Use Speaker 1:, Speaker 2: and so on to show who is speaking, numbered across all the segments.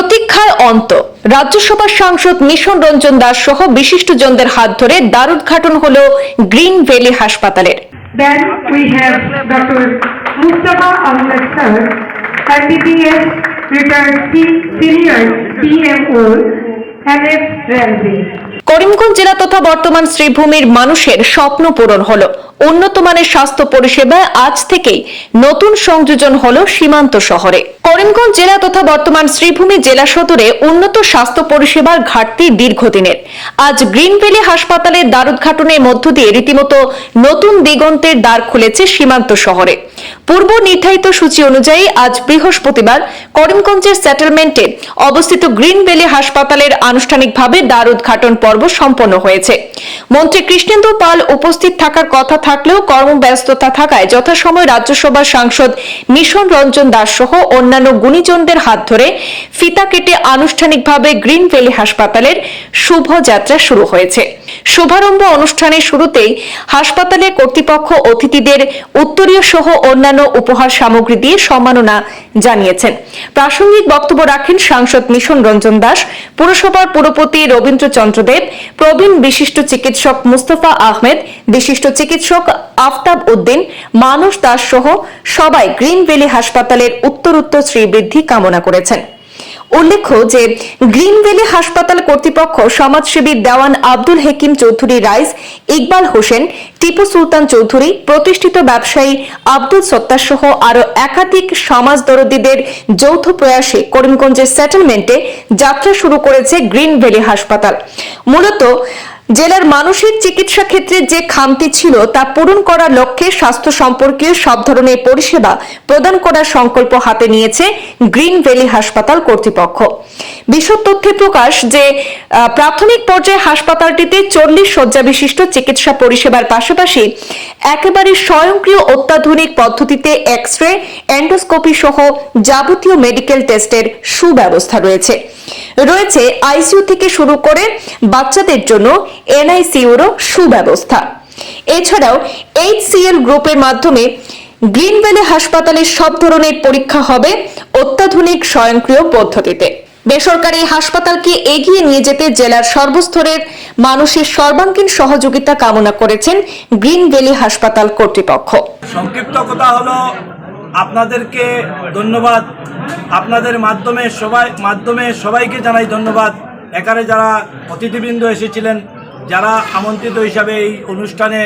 Speaker 1: প্রতীক্ষার অন্ত রাজ্যসভার সাংসদ মিশন রঞ্জন দাস সহ বিশিষ্টজনদের হাত ধরে দারুদ্ঘাটন হল গ্রিন ভ্যালি হাসপাতালের
Speaker 2: senior PMO.
Speaker 1: করিমগঞ্জ জেলা তথা বর্তমান শ্রীভূমির মানুষের স্বপ্ন পূরণ হলো। উন্নত মানের স্বাস্থ্য পরিষেবায় আজ থেকেই নতুন সংযোজন হলো সীমান্ত শহরে। করিমগঞ্জ জেলা তথা বর্তমান শ্রীভূমি জেলা সদরে উন্নত স্বাস্থ্য পরিষেবার ঘাটতি দীর্ঘদিনের। আজ গ্রিন ভ্যালি হাসপাতালের দ্বারুদ্ঘাটনের মধ্য দিয়ে রীতিমতো নতুন দিগন্তের দ্বার খুলেছে সীমান্ত শহরে। পূর্ব নির্ধারিত সূচি অনুযায়ী আজ বৃহস্পতিবার করিমগঞ্জের সেটেলমেন্টে অবস্থিত গ্রিন ভ্যালি হাসপাতালের আনুষ্ঠানিকভাবে দ্বার উদ্ঘাটন পর্ব সম্পন্ন হয়েছে। মন্ত্রী কৃষ্ণেন্দু পাল উপস্থিত থাকার কথা থাকলেও কর্মব্যস্ততা থাকায় যথাসময় রাজ্যসভার সাংসদ মিশন রঞ্জন দাস সহ অন্যান্য গুণীজনদের হাত ধরে ফিতা কেটে আনুষ্ঠানিকভাবে গ্রিন ভ্যালি হাসপাতালের শুভযাত্রা শুরু হয়েছে। শুভারম্ভ অনুষ্ঠানের শুরুতেই হাসপাতালের কর্তৃপক্ষ অতিথিদের উত্তরীয় সহ অন্যান্য উপহার সামগ্রী দিয়ে সম্মাননা জানিয়েছেন। প্রাসঙ্গিক বক্তব্য রাখেন সাংসদ মিশন রঞ্জন দাস। পুরসভার পুরপতি রবীন্দ্র চন্দ্রদেব প্রবীণ বিশিষ্ট চিকিৎসক মুস্তফা আহমেদ, বিশিষ্ট চিকিৎসক আফতাব উদ্দিন, মানস দাস সহ সবাই গ্রিন ভ্যালি হাসপাতালের উত্তরোত্তর শ্রীবৃদ্ধি কামনা করেছেন। উল্লেখ্য যে গ্রিন ভ্যালি হাসপাতাল কর্তৃপক্ষ সমাজসেবী দেওয়ান আব্দুল হেকিম চৌধুরী রাইস ইকবাল হোসেন, টিপু সুলতান চৌধুরী, প্রতিষ্ঠিত ব্যবসায়ী আব্দুল সত্তার সহ আরও একাধিক সমাজ দরদীদের যৌথ প্রয়াসে করিমগঞ্জের সেটেলমেন্টে যাত্রা শুরু করেছে গ্রিন ভ্যালি হাসপাতাল। মূলত জেলার মানুষের চিকিৎসা ক্ষেত্রে যে খামতি ছিল তা পূরণ করার লক্ষ্যে স্বাস্থ্য সম্পর্কীয় সব ধরনের পরিষেবা প্রদান করার সংকল্প হাতে নিয়েছে গ্রিন ভ্যালি হাসপাতাল কর্তৃপক্ষ। বিশদ তথ্যে প্রকাশ যে প্রাথমিক পর্যায়ে হাসপাতালটিতে চল্লিশ শয্যা বিশিষ্ট চিকিৎসা পরিষেবার পাশাপাশি একেবারে স্বয়ংক্রিয় অত্যাধুনিক পদ্ধতিতে এক্স রে এন্ডোস্কোপি সহ যাবতীয় মেডিকেল টেস্টের সুব্যবস্থা রয়েছে। রয়েছে আইসিইউ থেকে শুরু করে বাচ্চাদের জন্য এনআইসিউরও সুব্যবস্থা। এছাড়াও এইচসিএল গ্রুপের মাধ্যমে গ্রিন ভ্যালি হাসপাতালের সব ধরনের পরীক্ষা হবে অত্যাধুনিক স্বয়ংক্রিয় পদ্ধতিতে। বেসরকারি হাসপাতালকে এগিয়ে নিয়ে যেতে জেলার সর্বস্তরের মানুষের সর্বাঙ্গীন সহযোগিতা কামনা করেছেন গ্রিন ভ্যালি হাসপাতাল কর্তৃপক্ষ।
Speaker 3: সংক্ষিপ্ত কথা হলো, আপনাদেরকে ধন্যবাদ। আপনাদের মাধ্যমে সবাই, মাধ্যমে সবাইকে জানাই ধন্যবাদ। এখানে যারা অতিথিবৃন্দ এসেছিলেন যারা আমন্ত্রিত হিসাবে এই অনুষ্ঠানে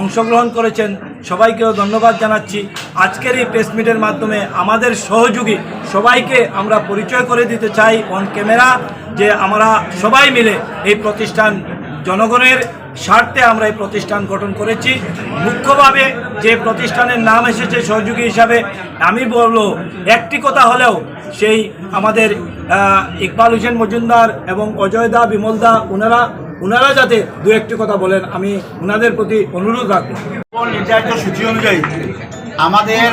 Speaker 3: অংশগ্রহণ করেছেন, সবাইকেও ধন্যবাদ জানাচ্ছি। আজকের এই প্রেস মিটের মাধ্যমে আমাদের সহযোগী সবাইকে আমরা পরিচয় করে দিতে চাই অন ক্যামেরা, যে আমরা সবাই মিলে এই প্রতিষ্ঠান জনগণের স্বার্থে আমরা এই প্রতিষ্ঠান গঠন করেছি। মুখ্যভাবে যে প্রতিষ্ঠানের নাম এসেছে সহযোগী হিসাবে, আমি বলব, একটি কথা হলেও সেই আমাদের ইকবাল হোসেন মজুমদার এবং অজয় দা বিমল দা ওনারা ওনারা যাতে দু একটি কথা বলেন, আমি ওনাদের প্রতি অনুরোধ রাখব।
Speaker 4: নির্ধারিত সূচি অনুযায়ী আমাদের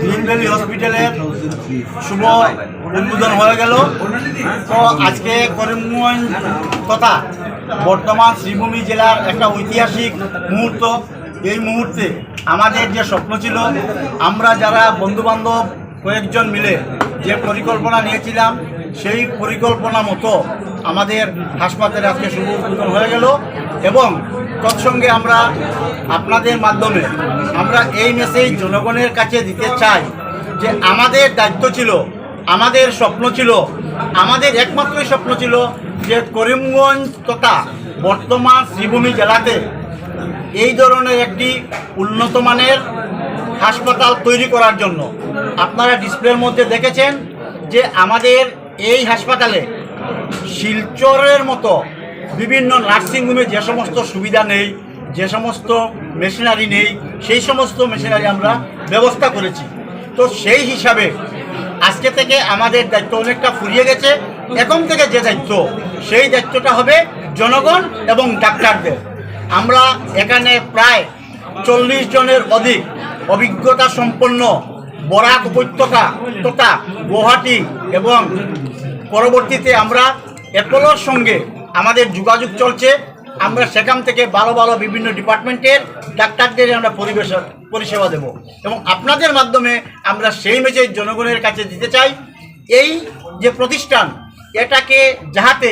Speaker 4: গ্রিন ভ্যালি হসপিটালের শুভ উদ্বোধন হয়ে গেল। তো আজকে করিমগঞ্জ তথা বর্তমান শ্রীভূমি জেলার একটা ঐতিহাসিক মুহূর্ত। এই মুহূর্তে আমাদের যে স্বপ্ন ছিল, আমরা যারা বন্ধুবান্ধব কয়েকজন মিলে যে পরিকল্পনা নিয়েছিলাম, সেই পরিকল্পনা মতো আমাদের হাসপাতালে আজকে শুভ উদ্বোধন হয়ে গেল এবং তৎসঙ্গে আমরা আপনাদের মাধ্যমে আমরা এই মেসেজ জনগণের কাছে দিতে চাই যে আমাদের দায়িত্ব ছিল, আমাদের স্বপ্ন ছিল, আমাদের একমাত্রই স্বপ্ন ছিল যে করিমগঞ্জ তথা বর্তমান শ্রীভূমি জেলাতে এই ধরনের একটি উন্নত মানের হাসপাতাল তৈরি করার জন্য। আপনারা ডিসপ্লের মধ্যে দেখেছেন যে আমাদের এই হাসপাতালে শিলচরের মতো বিভিন্ন নার্সিংহোমে যে সমস্ত সুবিধা নেই, যে সমস্ত মেশিনারি নেই, সেই সমস্ত মেশিনারি আমরা ব্যবস্থা করেছি। তো সেই হিসাবে আজকে থেকে আমাদের দায়িত্ব অনেকটা ফুরিয়ে গেছে। এখন থেকে যে দায়িত্ব, সেই দায়িত্বটা হবে জনগণ এবং ডাক্তারদের। আমরা এখানে প্রায় চল্লিশ জনের অধিক অভিজ্ঞতা সম্পন্ন বরাক উপত্যকা তথা গুয়াহাটি এবং পরবর্তীতে আমরা অ্যাপোলোর সঙ্গে আমাদের যোগাযোগ চলছে। আমরা সেখান থেকে ভালো ভালো বিভিন্ন ডিপার্টমেন্টের ডাক্তারদের আমরা পরিবেশ পরিষেবা দেব এবং আপনাদের মাধ্যমে আমরা সেই মেসেজ জনগণের কাছে দিতে চাই। এই যে প্রতিষ্ঠান, এটাকে যাহাতে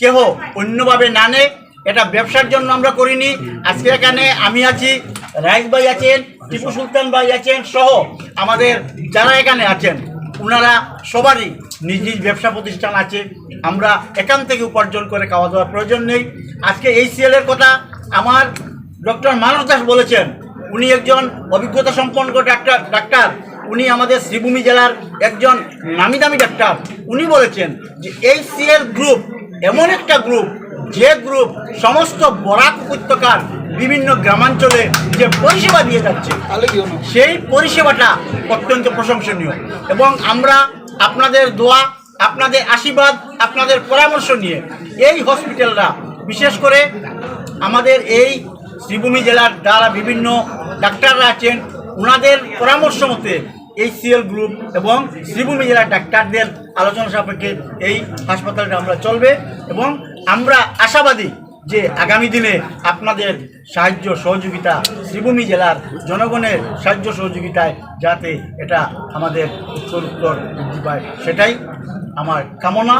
Speaker 4: কেহ অন্যভাবে না নেয় এটা ব্যবসার জন্য আমরা করিনি। আজকে এখানে আমি আছি, রাইস ভাই আছেন, টিপু সুলতান ভাই আছেন সহ আমাদের যারা এখানে আছেন ওনারা সবারই নিজ নিজ ব্যবসা প্রতিষ্ঠান আছে। আমরা এখান থেকে উপার্জন করে খাওয়া দাওয়ার প্রয়োজন নেই। আজকে এই সিএলের কথা আমার ডক্টর মানস দাস বলেছেন। উনি একজন অভিজ্ঞতা সম্পন্ন ডাক্তার ডাক্তার। উনি আমাদের শ্রীভূমি জেলার একজন নামি দামি ডাক্তার। উনি বলেছেন যে এই সিএল গ্রুপ এমন একটা গ্রুপ যে গ্রুপ সমস্ত বরাক উপত্যকার বিভিন্ন গ্রামাঞ্চলে যে পরিষেবা দিয়ে যাচ্ছে, সেই পরিষেবাটা অত্যন্ত প্রশংসনীয়। এবং আমরা আপনাদের দোয়া, আপনাদের আশীর্বাদ, আপনাদের পরামর্শ নিয়ে এই হসপিটালরা বিশেষ করে আমাদের এই শ্রীভূমি জেলার দ্বারা বিভিন্ন ডাক্তাররা আছেন ওনাদের পরামর্শ মতে এই সিএল গ্রুপ এবং শ্রীভূমি জেলার ডাক্তারদের আলোচনা সাপেক্ষে এই হাসপাতালটা আমরা চলবে এবং আমরা আশাবাদী যে আগামী দিনে আপনাদের সাহায্য সহযোগিতা শ্রীভূমি জেলার জনগণের সাহায্য সহযোগিতায় যাতে এটা আমাদের উত্তর উত্তর বৃদ্ধি পায়, সেটাই আমার কামনা।